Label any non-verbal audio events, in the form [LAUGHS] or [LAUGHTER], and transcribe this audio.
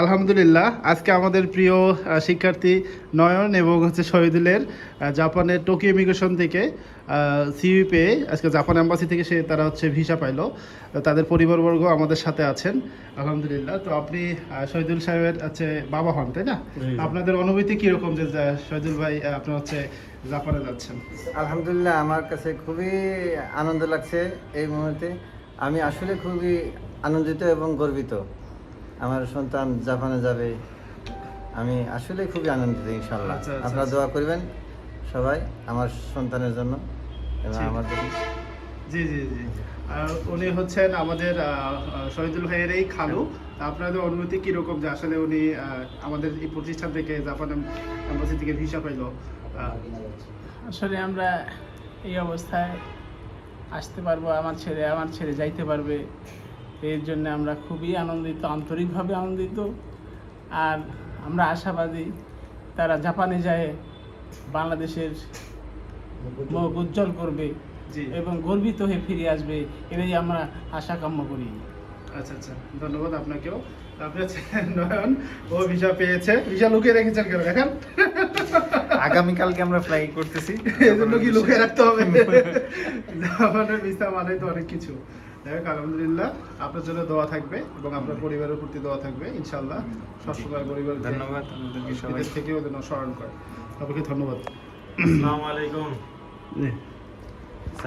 আলহামদুলিল্লাহ আজকে আমাদের প্রিয় শিক্ষার্থী নয়ন এবং হচ্ছে শহীদুলের জাপানের টোকিও ইমিগ্রেশন থেকে সিইউ পেয়ে আজকে জাপান এম্বাসি থেকে সে তারা হচ্ছে ভিসা পাইলো। তো তাদের পরিবারবর্গ আমাদের সাথে আছেন আলহামদুলিল্লাহ। তো আপনি আহ, শহীদুল সাহেবের হচ্ছে বাবা হন তাই না? আপনাদের অনুভূতি কীরকম যে শহীদুল ভাই আপনার হচ্ছে জাপানে যাচ্ছেন? আলহামদুলিল্লাহ আমার কাছে খুবই আনন্দ লাগছে এই মুহূর্তে। আমি আসলে খুবই আনন্দিত এবং গর্বিত। আমার সন্তান জাপানে যাবে। আমি আসলে খুবই আনন্দিত ইনশাল্লাহ আচ্ছা, আচ্ছা, আপনারা আচ্ছা। দোয়া করবেন সবাই আমার সন্তানের জন্য এবং আমার জন্য। জি জি জি। আর উনি হচ্ছেন আমাদের শহীদুল ভাইয়ের এই খালু। আপনাদের অনুমতি কীরকম যে আসলে উনি আমাদের এই প্রতিষ্ঠান থেকে জাপান এম্বাসি থেকে ভিসা পাইলো? আসলে আমরা এই অবস্থায় আসতে পারব আমার ছেলে আমার ছেলে যাইতে পারবে। এর জন্য আমরা খুবই আনন্দিত আন্তরিকভাবে আনন্দিত। আর আমরা আশাবাদী তারা জাপানে যায় বাংলাদেশের মুখ উজ্জ্বল করবে এবং গর্বিত হয়ে ফিরে আসবে এটাই আমরা আশা কাম্য করি। আচ্ছা আচ্ছা ধন্যবাদ আপনাকেও। আপনি হচ্ছেন নয়ন ও ভিসা পেয়েছে। ভিসা লুকিয়ে রেখেছেন কেন? দেখেন। আগামীকালকে আমরা ফ্লাই করতেছি। এই কি লুকিয়ে রাখতে হবে? [LAUGHS] জাপানের ভিসা মানে তো অনেক কিছু। যাই হোক আলহামদুলিল্লাহ। আপনার জন্য দোয়া থাকবে এবং আপনার পরিবারের প্রতি দোয়া থাকবে ইনশাল্লাহ সবসময় পরিবার ধন্যবাদ আপনাদেরকে সবাই থেকেও যেন স্মরণ করে। সবাইকে ধন্যবাদ। আসসালামু আলাইকুম।